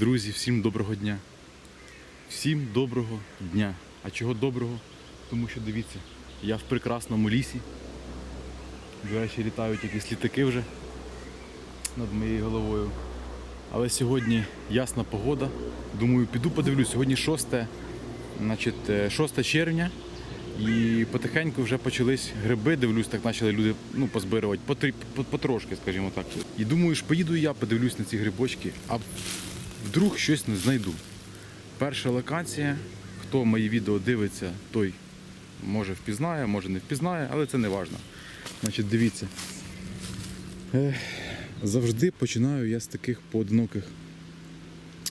Друзі, всім доброго дня. Всім доброго дня. А чого доброго? Тому що дивіться, я в прекрасному лісі. До речі, літають якісь літаки вже над моєю головою. Але сьогодні ясна погода. Думаю, піду подивлюсь. Сьогодні 6, значить, е, 6 червня. І потихеньку вже почались гриби, дивлюсь, так почали люди ну, позбирувати, потрошки, скажімо так. І думаю, ж поїду я подивлюсь на ці грибочки, вдруг щось не знайду. Перша локація. Хто мої відео дивиться, той може впізнає, може не впізнає, але це не важливо. Значить, дивіться. Ех, завжди починаю я з таких поодиноких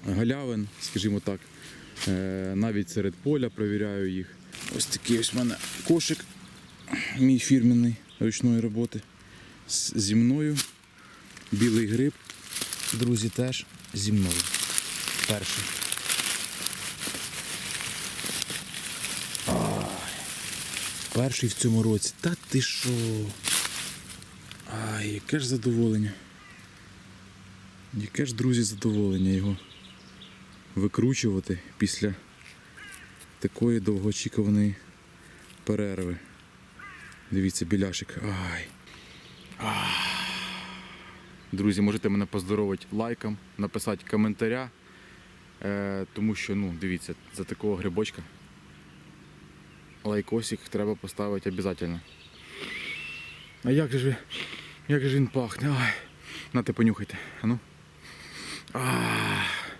галявин, скажімо так. Е, навіть серед поля перевіряю їх. Ось такий ось в мене кошик, мій фірменний ручної роботи. Зі мною. Білий гриб. Друзі, теж зі мною. Перший. Ай. Перший в цьому році. Та ти що? Ай, яке ж задоволення. Яке ж, друзі, задоволення його викручувати після такої довгоочікуваної перерви. Дивіться, біляшик. Ай. Ах. Друзі, можете мене поздоровити лайком, написати коментаря. Е, тому що, ну, дивіться, за такого грибочка лайкосик треба поставити обов'язково. А як же, як же він пахне? Ай. Нате понюхайте. А ну. Ах.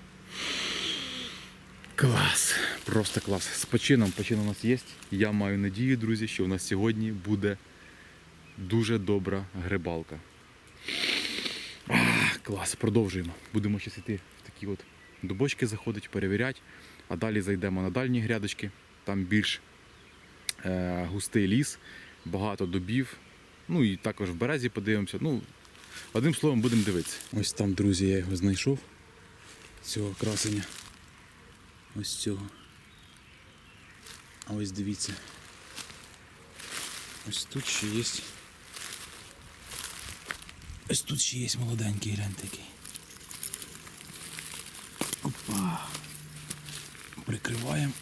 Клас. Просто клас. З почином. Почин у нас є. Я маю надію, друзі, що у нас сьогодні буде дуже добра грибалка. Ах, клас, продовжуємо. Будемо зараз йти в такі от дубочки заходити, перевіряти. А далі зайдемо на дальні грядочки. Там більш е, густий ліс, багато дубів. Ну і також в березі подивимося. Ну, одним словом, будемо дивитися. Ось там, друзі, я його знайшов. Цього красення. Ось цього. А ось дивіться. Ось тут ще є. Ось тут ще є молоденький, гляньте який. Опа. Прикриваємо.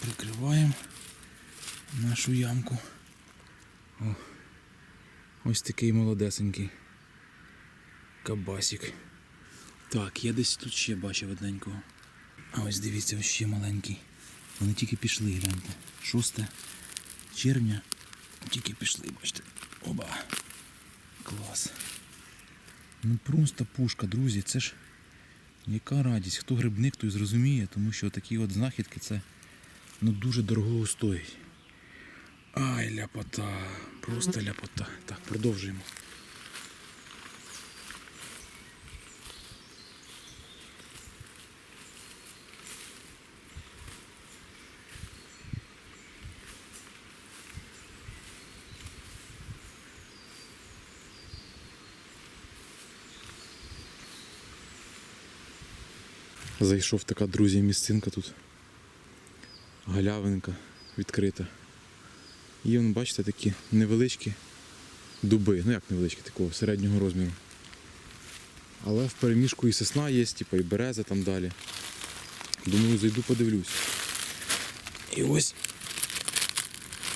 Прикриваємо нашу ямку. О. Ось такий молодесенький. Кабасик. Так, я десь тут ще бачив одненького. А ось дивіться, ось ще маленький. Вони тільки пішли, гляньте. 6 червня. Тільки пішли, бачите. Оба. Клас. Ну просто пушка, друзі, це ж яка радість. Хто грибник, той зрозуміє, тому що такі от знахідки це ну, дуже дорого стоїть. Ай, ляпота. Просто ляпота. Так, продовжуємо. Зайшов така, друзі, місцинка тут. Галявинка відкрита. І вон, бачите, такі невеличкі дуби. Ну як невеличкі, такого середнього розміру. Але в переміжку і сосна є, типу, і береза там далі. Думаю, зайду подивлюсь. І ось.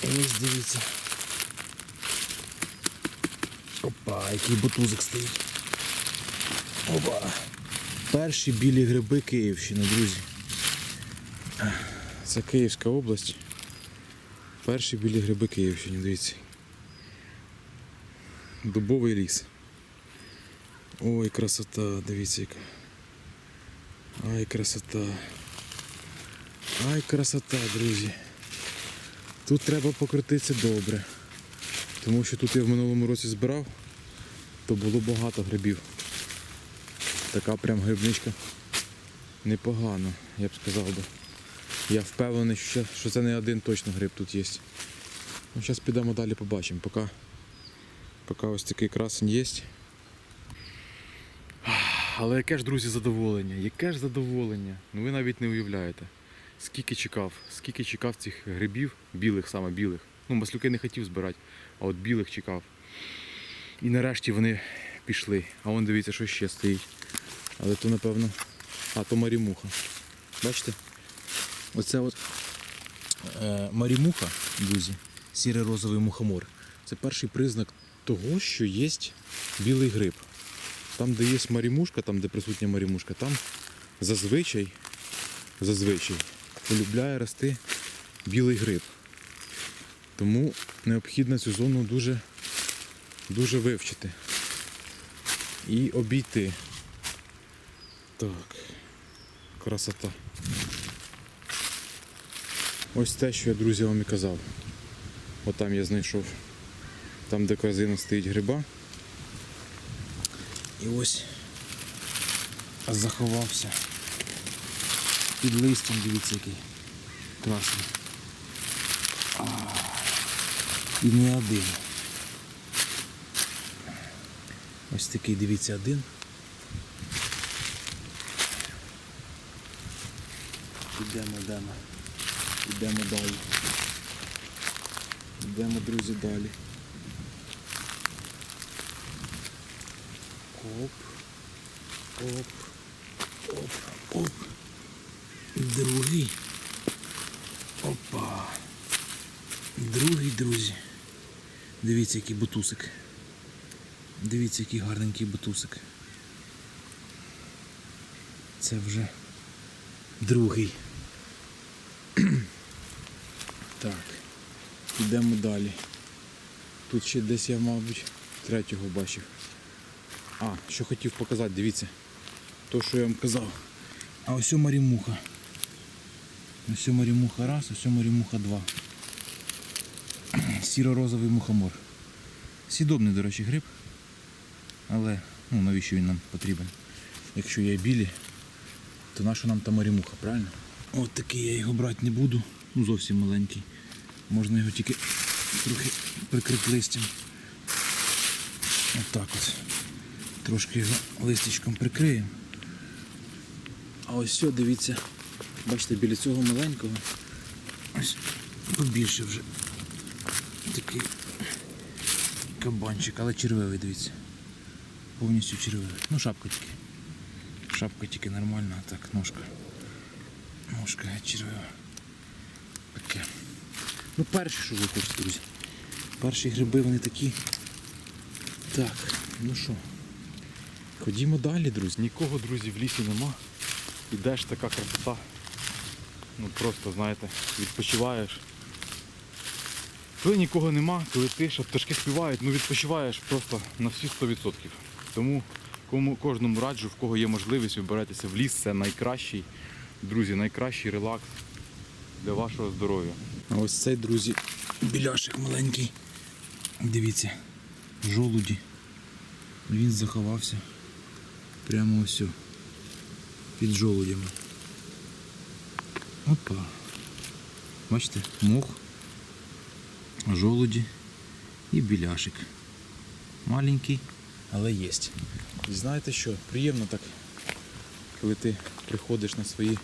І ось дивіться. Опа, який ботузик стоїть. Опа. Перші білі гриби Київщини, друзі. Це Київська область. Перші білі гриби Київщини, дивіться. Дубовий ліс. Ой, красота, дивіться яка. Ай, красота. Ай, красота, друзі. Тут треба покрутитися добре. Тому що тут я в минулому році збирав, то було багато грибів. Така прям грибничка непогана, я б сказав би. Я впевнений, що, це не один точно гриб тут є. Ну, зараз підемо далі побачимо. Поки, поки ось такий красень є. Але яке ж, друзі, задоволення, яке ж задоволення. Ну ви навіть не уявляєте. Скільки чекав, скільки чекав цих грибів, білих саме білих. Ну, маслюки не хотів збирати, а от білих чекав. І нарешті вони пішли. А вон дивіться, що ще стоїть. Але то, напевно, А, то марімуха. Бачите? Оце от е, марімуха, друзі, сірий розовий мухомор. Це перший признак того, що є білий гриб. Там, де є марімушка, там, де присутня марімушка, там зазвичай, зазвичай полюбляє рости білий гриб. Тому необхідно цю зону дуже, дуже вивчити і обійти. Так, красота. Ось те, що я, друзі, вам і казав. Отам я знайшов. Там, де корзина стоїть гриба. І ось заховався. Під листям, дивіться, який красний. А, і не один. Ось такий, дивіться, один. Ідемо, йдемо. Йдемо далі. Йдемо, друзі, далі. Оп. Оп. Оп. Оп. Другий. Опа. Другий, друзі. Дивіться, який бутусик. Дивіться, який гарненький бутусик. Це вже другий. Так. Йдемо далі. Тут ще десь я, мабуть, третього бачив. А, що хотів показати, дивіться. То, що я вам казав. А ось марімуха. Ось марімуха раз, ось марімуха два. Сіро-розовий мухомор. Сідобний, до речі, гриб. Але ну, навіщо він нам потрібен? Якщо є білі, то наша нам та марімуха, правильно? От такий я його брати не буду. Ну зовсім маленький. Можна його тільки трохи прикрити листям. Отак от. Трошки його листячком прикриємо. А ось все, дивіться. Бачите, біля цього маленького. Ось побільше вже. Такий кабанчик, але червивий, дивіться. Повністю червивий. Ну, шапка тільки. Шапка тільки нормальна, а так ножка. Ножка червива. Таке. Ну перші, що ви хочете, друзі. Перші гриби вони такі. Так, ну що. Ходімо далі, друзі. Нікого, друзі, в лісі нема. Ідеш така красота. Ну просто, знаєте, відпочиваєш. Коли нікого нема, коли тиша, пташки співають, ну відпочиваєш просто на всі 100%. Тому кому, кожному раджу, в кого є можливість, вибиратися в ліс, це найкращий, друзі, найкращий релакс для вашого здоров'я. А ось цей, друзі, біляшик маленький. Дивіться, жолуді. Він заховався прямо ось під жолудями. Опа. Бачите, мох, жолуді і біляшик. Маленький, але є. І знаєте що? Приємно так, коли ти приходиш на свої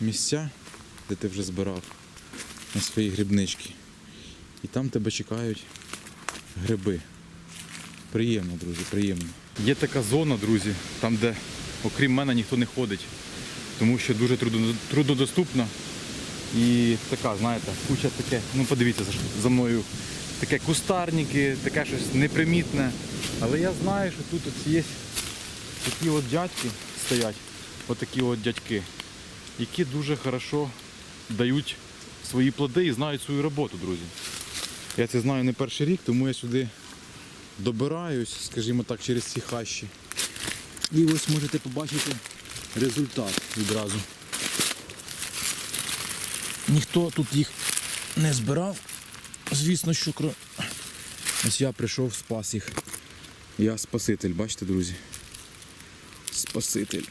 місця, де ти вже збирав, на свої грибнички. І там тебе чекають гриби. Приємно, друзі, приємно. Є така зона, друзі, там, де окрім мене ніхто не ходить, тому що дуже труднодоступна. І така, знаєте, куча таке, ну подивіться за, мною, таке кустарники, таке щось непримітне. Але я знаю, що тут от є такі от дядьки стоять, отакі от дядьки, які дуже хорошо дають свої плоди і знають свою роботу, друзі. Я це знаю не перший рік, тому я сюди добираюсь, скажімо так, через ці хащі. І ось можете побачити результат відразу. Ніхто тут їх не збирав. Звісно, що кро... ось я прийшов, спас їх. Я спаситель, бачите, друзі? Спаситель.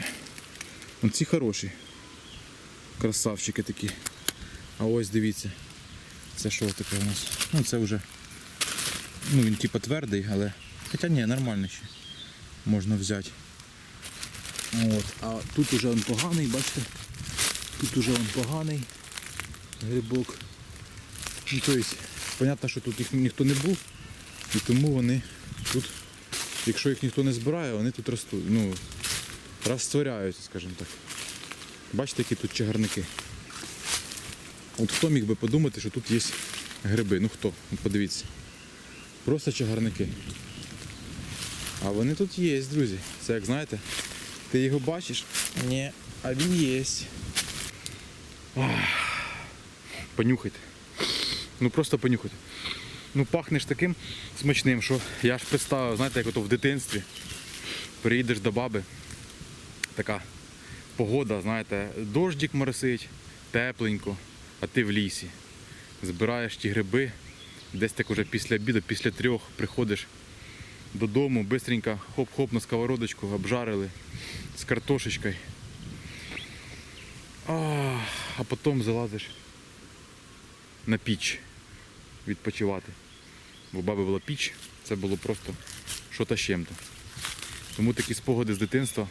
Ці хороші. Красавчики такі. А ось дивіться. Це що таке у нас? Ну це вже. Ну він типа твердий, але. Хоча ні, нормально ще. Можна взяти. От. А тут уже він поганий, бачите? Тут уже він поганий грибок. Ну, тобто, понятно, що тут їх ніхто не був, і тому вони тут, якщо їх ніхто не збирає, вони тут ростуть. Ну, розтворяються, скажімо так. Бачите, які тут чагарники. От хто міг би подумати, що тут є гриби? Ну хто? Подивіться. Просто чагарники. А вони тут є, друзі. Це як знаєте, ти його бачиш? Ні, а він є. Понюхайте. Ну просто понюхайте. Ну пахнеш таким смачним, що я ж представив, знаєте, як ото в дитинстві. Приїдеш до баби, така погода, знаєте, дождик моросить, тепленько, а ти в лісі. Збираєш ті гриби, десь так уже після обіду, після трьох приходиш додому, бистренько хоп-хоп на сковородочку обжарили з картошечкою. А, потім залазиш на піч відпочивати. Бо баби була піч, це було просто що-то з чим-то. Тому такі спогади з дитинства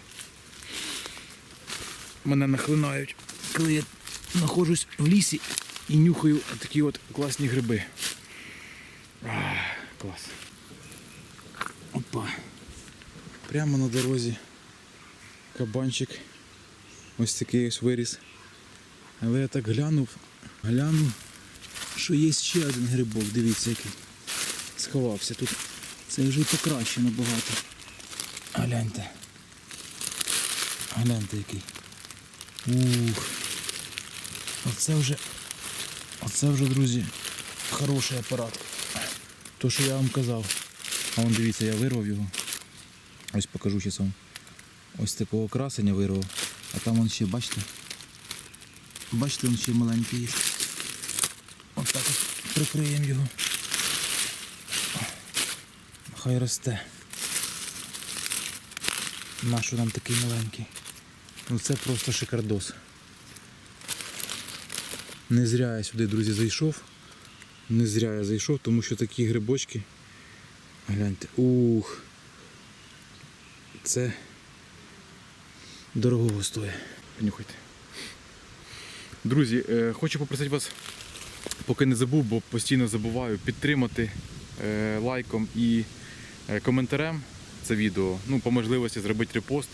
мене нахлинають, коли я знаходжусь в лісі і нюхаю такі от класні гриби. А, клас. Опа. Прямо на дорозі кабанчик. Ось такий ось виріс. Але я так глянув, глянув, що є ще один грибок, дивіться який. Сховався тут. Це вже й покраще набагато. Гляньте. Гляньте який. Ух. Оце вже. Оце вже, друзі, хороший апарат. То, що я вам казав. А вон дивіться, я вирвав його. Ось покажу зараз вам. Ось такого красення вирвав. А там вон ще, бачите? Бачите, він ще маленький є. Ось так от прикриємо його. Хай росте. Нащо нам такий маленький? Ну це просто шикардос. Не зря я сюди, друзі, зайшов. Не зря я зайшов, тому що такі грибочки. Гляньте. Ух. Це дорогого стоїть. Понюхайте. Друзі, е, хочу попросити вас, поки не забув, бо постійно забуваю, підтримати е, лайком і е, коментарем це відео. Ну, по можливості зробити репост.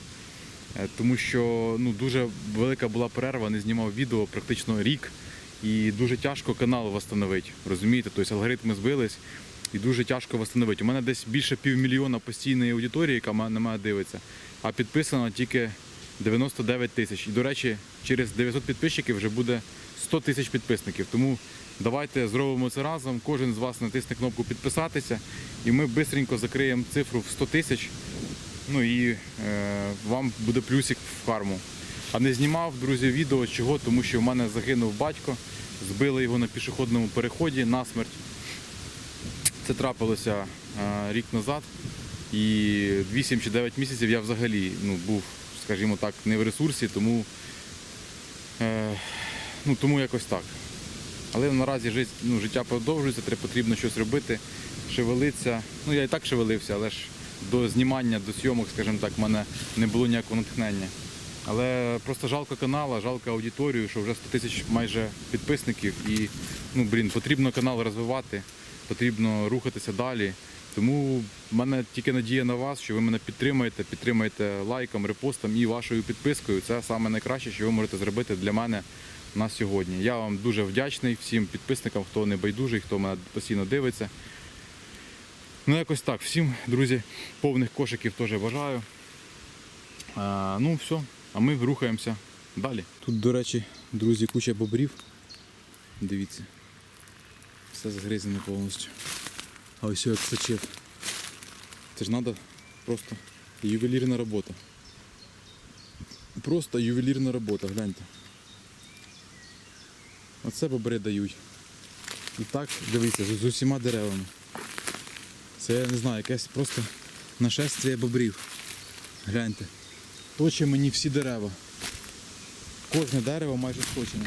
Е, Тому що ну, дуже велика була перерва, не знімав відео практично рік. І дуже тяжко канал встановити. Розумієте? Тобто алгоритми збились і дуже тяжко встановити. У мене десь більше півмільйона постійної аудиторії, яка на мене дивиться, а підписано тільки 99 тисяч. І, до речі, через 900 підписчиків вже буде 100 тисяч підписників. Тому давайте зробимо це разом. Кожен з вас натисне кнопку підписатися, і ми швидко закриємо цифру в 100 тисяч. Ну і е, вам буде плюсик в карму. А не знімав, друзі, відео чого, тому що в мене загинув батько, збили його на пішохідному переході насмерть. Це трапилося е, рік назад. І 8 чи 9 місяців я взагалі ну, був, скажімо так, не в ресурсі, тому, е, ну, тому якось так. Але наразі жит- ну, життя продовжується, треба потрібно щось робити, шевелитися. Ну я і так шевелився, але ж до знімання, до зйомок, скажімо так, в мене не було ніякого натхнення. Але просто жалко канала, жалко аудиторію, що вже 100 тисяч майже підписників. І ну, блін, потрібно канал розвивати, потрібно рухатися далі. Тому в мене тільки надія на вас, що ви мене підтримаєте, підтримаєте лайком, репостом і вашою підпискою. Це саме найкраще, що ви можете зробити для мене на сьогодні. Я вам дуже вдячний всім підписникам, хто не байдужий, хто мене постійно дивиться. Ну, якось так. Всім, друзі, повних кошиків теж бажаю. А, ну, все, а ми рухаємося далі. Тут, до речі, друзі, куча бобрів. Дивіться. Все згризане повністю. А ось як сачев. Це ж треба просто ювелірна робота. Просто ювелірна робота, гляньте. Оце бобри дають. І так, дивіться, з усіма деревами. Це я не знаю, якесь просто нашествие бобрів. Гляньте. Точить мені всі дерева. Кожне дерево майже скочене.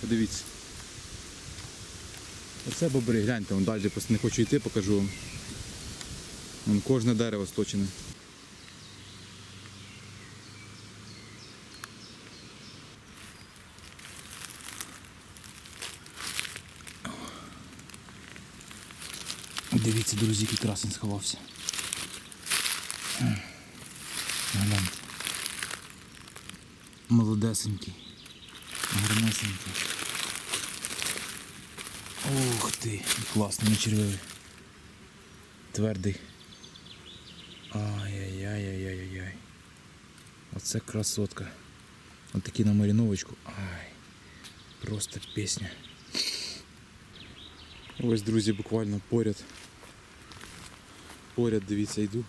Подивіться. Оце бобри, гляньте, далі просто не хочу йти, покажу вам. Вон кожне дерево сточене. Дивіться, друзі, який красень сховався. Гляньте. молодесенький. Гарнесенький. Ух ти, класний не червивий. Твердий. Ай-яй-яй-яй-яй-яй. Оце красотка. Ось такі на маріновочку. Ай. Просто пісня. Ось, друзі, буквально поряд. Поряд, дивіться, йду.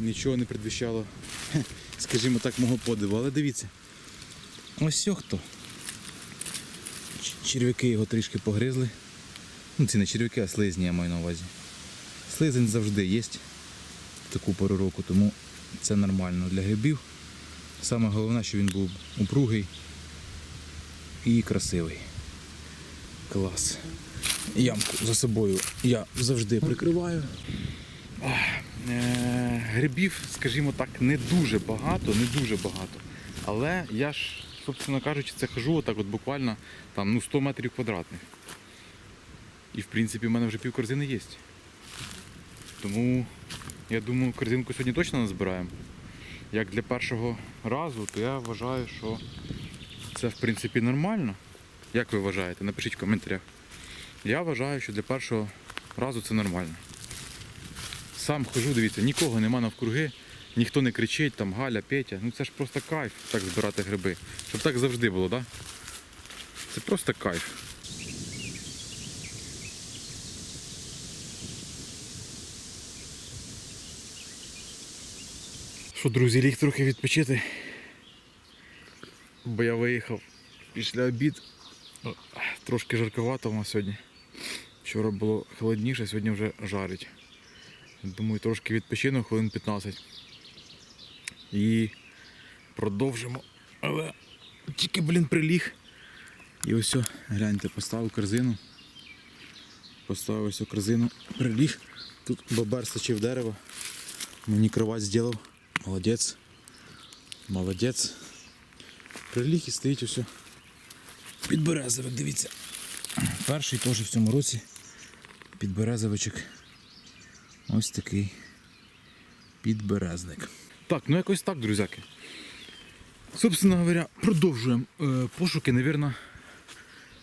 Нічого не предвіщало, скажімо так, мого подиву. Але дивіться. Ось хто. Черв'яки його трішки погризли. Ну, це не черв'яки, а слизні я маю на увазі. Слизень завжди є в таку пору року, тому це нормально для грибів. Саме головне, що він був упругий і красивий. Клас. Ямку за собою я завжди прикриваю. Е, грибів, скажімо так, не дуже багато, не дуже багато. Але я ж, собственно кажучи, це хожу отак от буквально там, ну, 100 метрів квадратних. І в принципі в мене вже пів корзини є. Тому я думаю, корзинку сьогодні точно назбираємо. Як для першого разу, то я вважаю, що це в принципі нормально. Як ви вважаєте? Напишіть в коментарях. Я вважаю, що для першого разу це нормально. Сам хожу, дивіться, нікого нема навкруги, ніхто не кричить, там Галя, Петя. Ну це ж просто кайф так збирати гриби. Щоб так завжди було, так? Да? Це просто кайф. Що, друзі, ліг трохи відпочити. Бо я виїхав після обід. Трошки жарковато у нас сьогодні. Вчора було холодніше, сьогодні вже жарить. Думаю, трошки відпочину, хвилин 15. І продовжимо. Але тільки, блін, приліг. І ось, гляньте, поставив корзину. Поставив ось корзину, приліг. Тут бобер сточив дерево. Мені кровать зробив. Молодець. Молодець. Приліг і стоїть усе. Підберезовик, дивіться. Перший теж в цьому році. Підберезовичок. Ось такий підберезник. Так, ну якось так, друзяки. Собственно говоря, продовжуємо е, пошуки. Навірно,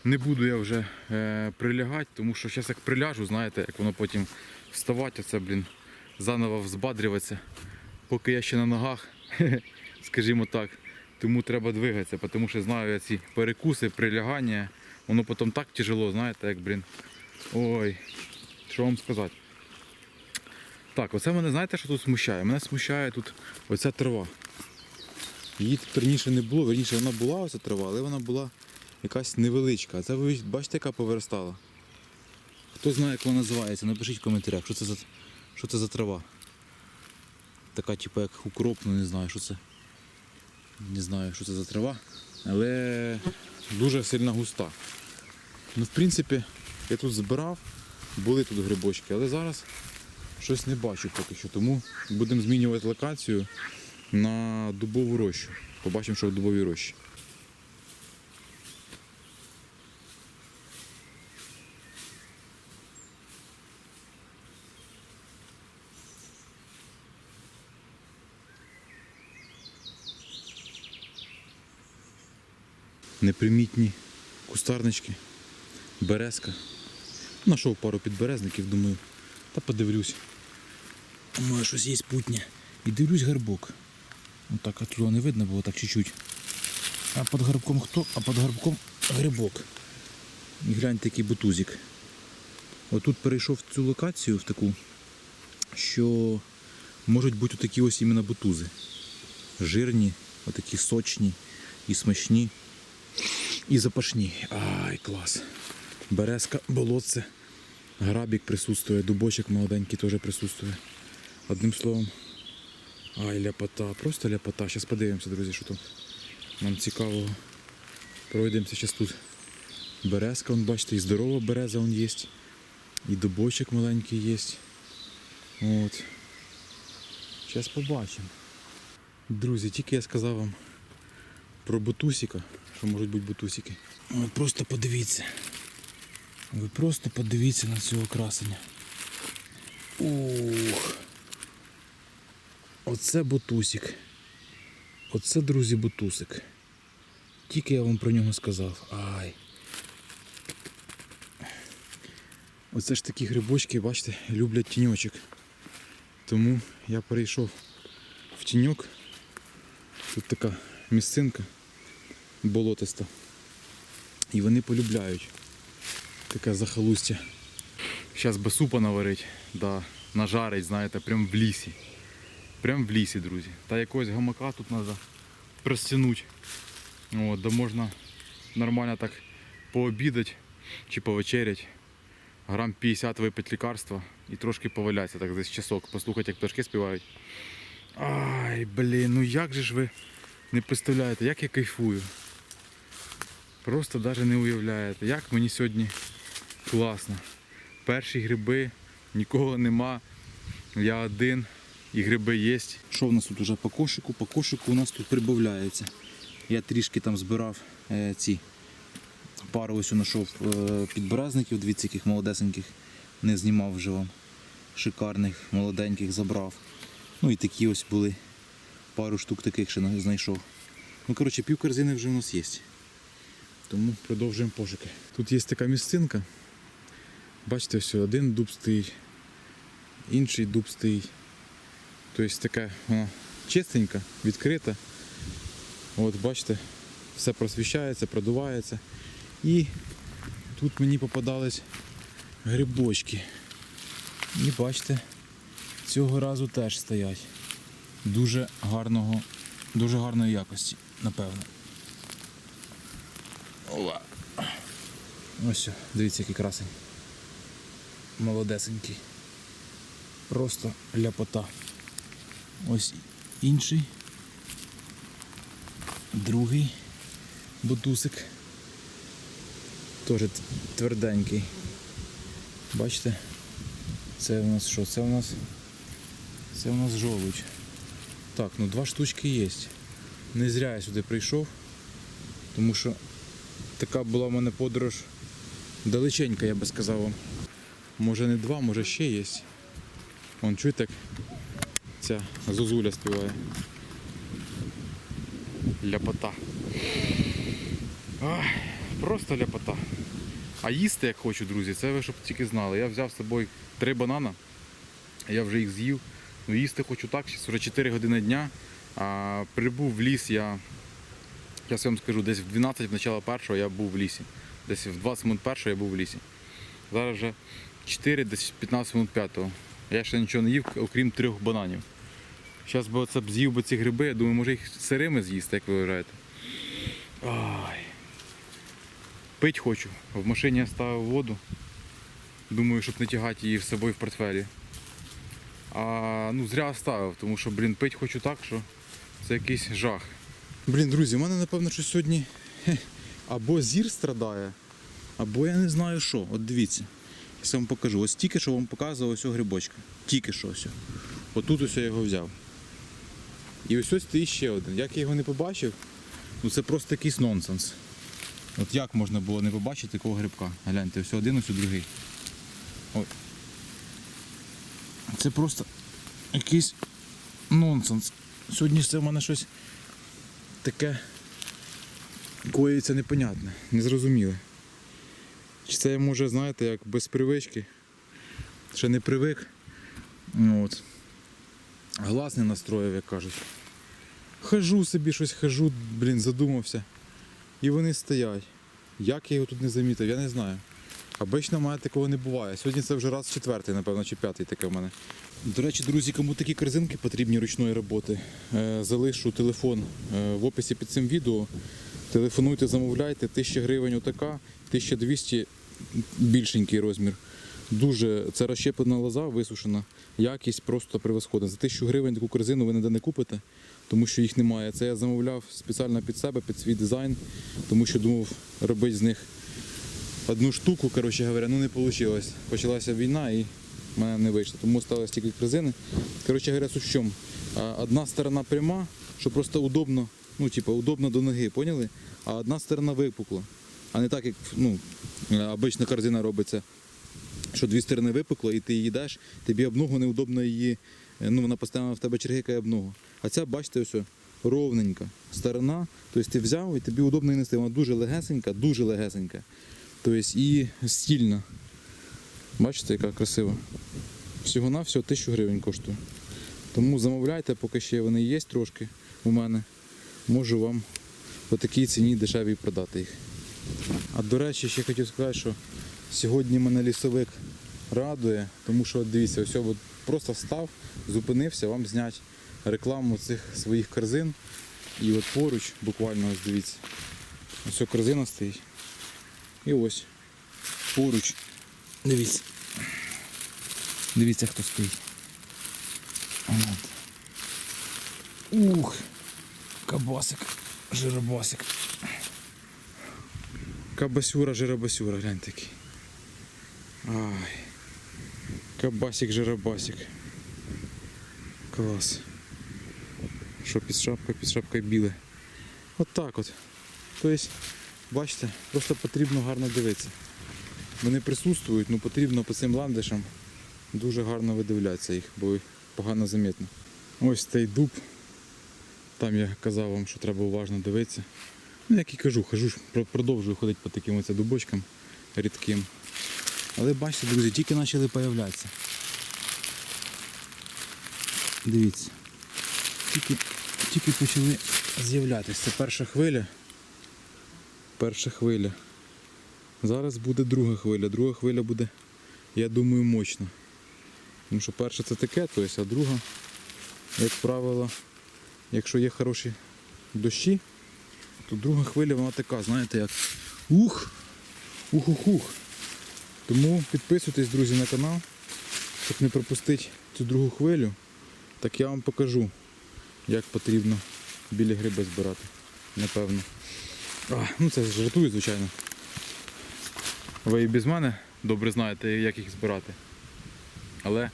не буду я вже е, прилягати, тому що зараз як приляжу, знаєте, як воно потім вставати, оце, блін, заново взбадрюватися. Поки я ще на ногах, скажімо так. Тому треба двигатися, тому що знаю я ці перекуси, прилягання. Воно потім так тяжело, знаєте, як, блін. Ой, що вам сказати. Так, оце мене, знаєте, що тут смущає? Мене смущає тут оця трава. Її тут раніше не було, верніше вона була оця трава, але вона була якась невеличка. Це ви бачите, яка повиростала. Хто знає, як вона називається, напишіть в коментарях, що це за, що це за трава. Така, типу, як укроп, ну не знаю, що це. Не знаю, що це за трава, але дуже сильно густа. Ну, в принципі, я тут збирав, були тут грибочки, але зараз щось не бачу поки що. Тому будемо змінювати локацію на дубову рощу. Побачимо, що в дубовій рощі. Непримітні кустарнички, березка. Нашов пару підберезників, думаю, та подивлюсь. Може щось є путнє. І дивлюсь гарбок. Ну так от його не видно було так чуть-чуть. А під гарбком хто? А під гарбком грибок. І гляньте, який бутузик. Отут перейшов в цю локацію в таку, що можуть бути такі ось іменно бутузи. Жирні, отакі сочні і смачні, і запашні. Ай, клас. Березка, болотце, грабік присутствує, дубочок молоденький теж присутствує. Одним словом. Ай, ляпота, просто ляпота. Зараз подивимося, друзі, що тут нам цікавого. Пройдемося зараз тут. Березка, вон, бачите, і здорова береза вон є. І дубочок маленький є. От. Зараз побачимо. Друзі, тільки я сказав вам про бутусика, що можуть бути бутусики. Ви просто подивіться. Ви просто подивіться на цього красення. Ух. Оце бутусик. Оце, друзі, бутусик. Тільки я вам про нього сказав. Ай. Оце ж такі грибочки, бачите, люблять тіньочок. Тому я перейшов в тіньок. Тут така місцинка болотиста. І вони полюбляють таке захолустя. Зараз би супа наварить, да, нажарить, знаєте, прям в лісі. Прям в лісі, друзі. Та якогось гамака тут треба простягнути. От, де можна нормально так пообідати чи повечерять. Грам 50 випити лікарства і трошки повалятися так десь часок, послухати, як пташки співають. Ай, блін, ну як же ж ви не представляєте, як я кайфую. Просто навіть не уявляєте, як мені сьогодні класно. Перші гриби, нікого нема. Я один і гриби є. Що в нас тут уже по кошику? По кошику у нас тут прибавляється. Я трішки там збирав е, ці пару ось знайшов е, підберезників, дивіться, яких молодесеньких не знімав вже вам. Шикарних, молоденьких забрав. Ну і такі ось були. Пару штук таких ще знайшов. Ну, коротше, пів корзини вже у нас є. Тому продовжуємо пошуки. Тут є така місцинка. Бачите, ось один дуб стоїть, інший дуб стоїть. Тобто така вона чистенька, відкрита. От бачите, все просвіщається, продувається. І тут мені попадались грибочки. І бачите, цього разу теж стоять. Дуже гарного, дуже гарної якості, напевно. Ова. Ось, дивіться, який красень. Молодесенький. Просто ляпота. Ось інший. Другий бутусик. Теж тверденький. Бачите? Це у нас що? Це у нас. Це у нас жолудь. Так, ну два штучки є. Не зря я сюди прийшов, тому що така була в мене подорож далеченька, я би сказав вам. Може не два, може ще є. Вон чуєте, ця зозуля співає. Ляпота. Ах, просто ляпота. А їсти як хочу, друзі, це ви щоб тільки знали. Я взяв з собою три банана, я вже їх з'їв. Ну їсти хочу так, вже 4 години дня. А прибув в ліс я, я вам скажу, десь в 12 в начало першого я був в лісі. Десь в 20 минут першого я був в лісі. Зараз вже 4, десь 15 минут п'ятого. Я ще нічого не їв, окрім трьох бананів. Зараз би оце б з'їв би ці гриби, я думаю, може їх сирими з'їсти, як ви вважаєте. Ай. Пить хочу. В машині я ставив воду. Думаю, щоб не тягати її з собою в портфелі. А ну зря ставив, тому що, блін, пить хочу так, що це якийсь жах. Блін, друзі, у мене напевно, що сьогодні хе, або зір страдає, або я не знаю що. От дивіться. Я вам покажу. Ось тільки що вам показував ось грибочка. Тільки що ось. Отут ось я його взяв. І ось ось стоїть ще один. Як я його не побачив, ну це просто якийсь нонсенс. От як можна було не побачити такого грибка? Гляньте, ось один, ось другий. Ой. Це просто якийсь нонсенс. Сьогодні це в мене щось таке коїться непонятне, незрозуміле. Це я може, знаєте, як без привички. Ще не привик. Ну, От. Глаз не настроїв, як кажуть. Хожу собі щось, хожу, блін, задумався. І вони стоять. Як я його тут не замітив, я не знаю. Обично в мене такого не буває. Сьогодні це вже раз четвертий, напевно, чи п'ятий таке в мене. До речі, друзі, кому такі корзинки потрібні ручної роботи, е, залишу телефон е, в описі під цим відео. Телефонуйте, замовляйте, 1000 гривень отака, 1200 більшенький розмір. Дуже це розщеплена лоза, висушена, якість просто превосходна. За 1000 гривень таку корзину ви ніде не купите, тому що їх немає. Це я замовляв спеціально під себе, під свій дизайн, тому що думав робити з них одну штуку, коротше говоря, ну не вийшло. Почалася війна і в мене не вийшло. Тому сталося тільки корзини. Коротше говоря, суть в чому. Одна сторона пряма, що просто удобно, ну, типу, удобно до ноги, поняли? А одна сторона випукла. А не так, як ну, обична корзина робиться, що дві сторони випукло, і ти її їдеш, тобі об ногу неудобно її, е, ну вона постійно в тебе чергикає об. А ця, бачите, ось, ровненька сторона. Тобто ти взяв і тобі удобно її нести. Вона дуже легесенька, дуже легесенька. Тобто і стільна. Бачите, яка красива. Всього на всього 1000 гривень коштує. Тому замовляйте, поки ще вони є трошки у мене. Можу вам по такій ціні дешевій продати їх. А до речі, ще хотів сказати, що сьогодні мене лісовик радує, тому що от дивіться, ось от просто встав, зупинився, вам зняти рекламу цих своїх корзин. І от поруч, буквально ось дивіться, ось корзина стоїть. І ось поруч. Дивіться. Дивіться, хто стоїть. Ух, кабасик, жиробасик. Кабасюра, жиробасюра, гляньте який. Ай. Кабасик, жиробасик. Клас. Що під шапкою, під шапкою біле. От так от. Тобто, бачите, просто потрібно гарно дивитися. Вони присутствують, але потрібно по цим ландишам дуже гарно видивлятися їх, бо погано замітно. Ось цей дуб. Там я казав вам, що треба уважно дивитися. Ну, як і кажу, хожу, продовжую ходити по таким оце дубочкам рідким. Але бачите, друзі, тільки почали появлятися. Дивіться. Тільки, тільки почали з'являтися. Це перша хвиля. Перша хвиля. Зараз буде друга хвиля. Друга хвиля буде, я думаю, мощна. Тому що перша це таке, то есть, а друга, як правило, якщо є хороші дощі, то друга хвиля вона така, знаєте, як ух, ух-ух-ух. Тому підписуйтесь, друзі, на канал, щоб не пропустити цю другу хвилю. Так я вам покажу, як потрібно білі гриби збирати. Напевно. А, ну це жартую, звичайно. Ви і без мене добре знаєте, як їх збирати. Але.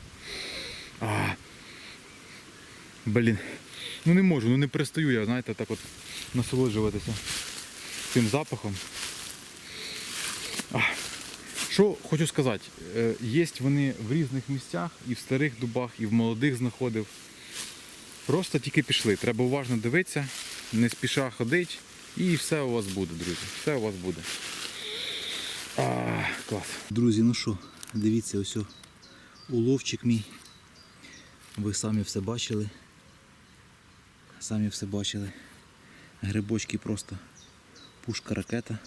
А, блін. Ну не можу, ну не перестаю я, знаєте, так от насолоджуватися цим запахом. А, що хочу сказати, е, є вони в різних місцях, і в старих дубах, і в молодих знаходив. Просто тільки пішли. Треба уважно дивитися, не спіша ходити, і все у вас буде, друзі. Все у вас буде. А, клас. Друзі, ну що, дивіться, ось уловчик мій. Ви самі все бачили. Самі все бачили. Грибочки просто пушка ракета.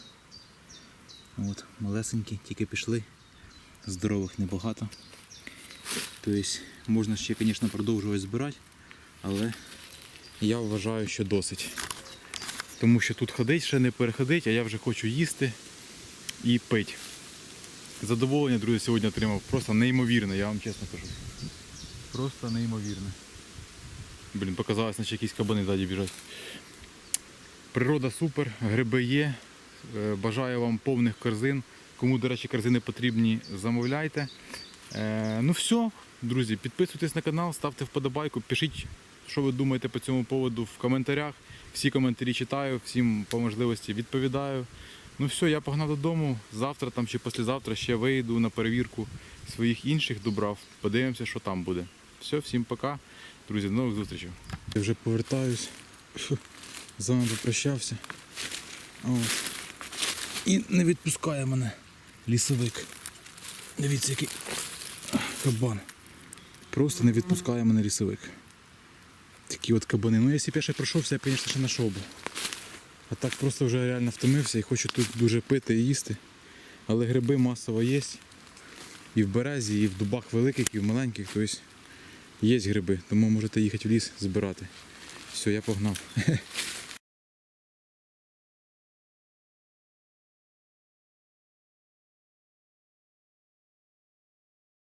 От, малесенькі, тільки пішли. Здорових небагато. Тобто можна ще, звісно, продовжувати збирати, але Я вважаю, що досить. Тому що тут ходить, ще не переходить, а я вже хочу їсти і пити. Задоволення, друзі, сьогодні отримав просто неймовірне, я вам чесно кажу. Просто неймовірне. Блін, показалось, наче якісь кабани ззаді біжать. Природа супер, гриби є. Е, Бажаю вам повних корзин. Кому, до речі, корзини потрібні, замовляйте. Е, ну все, друзі, підписуйтесь на канал, ставте вподобайку, пишіть, що ви думаєте по цьому поводу в коментарях. Всі коментарі читаю, всім по можливості відповідаю. Ну все, я погнав додому. Завтра там чи післязавтра ще вийду на перевірку своїх інших дубрав. Подивимося, що там буде. Все, всім пока. Друзі, до нових зустрічей. Я вже повертаюсь. З вами попрощався. От. І не відпускає мене лісовик. Дивіться, який кабан. Просто не відпускає мене лісовик. Такі от кабани. Ну, якщо б я ще пройшовся, я б, звісно, ще знайшов би. А так просто вже реально втомився і хочу тут дуже пити і їсти. Але гриби масово є. І в березі, і в дубах великих, і в маленьких. Тобто є гриби, тому можете їхати в ліс збирати. Все, я погнав.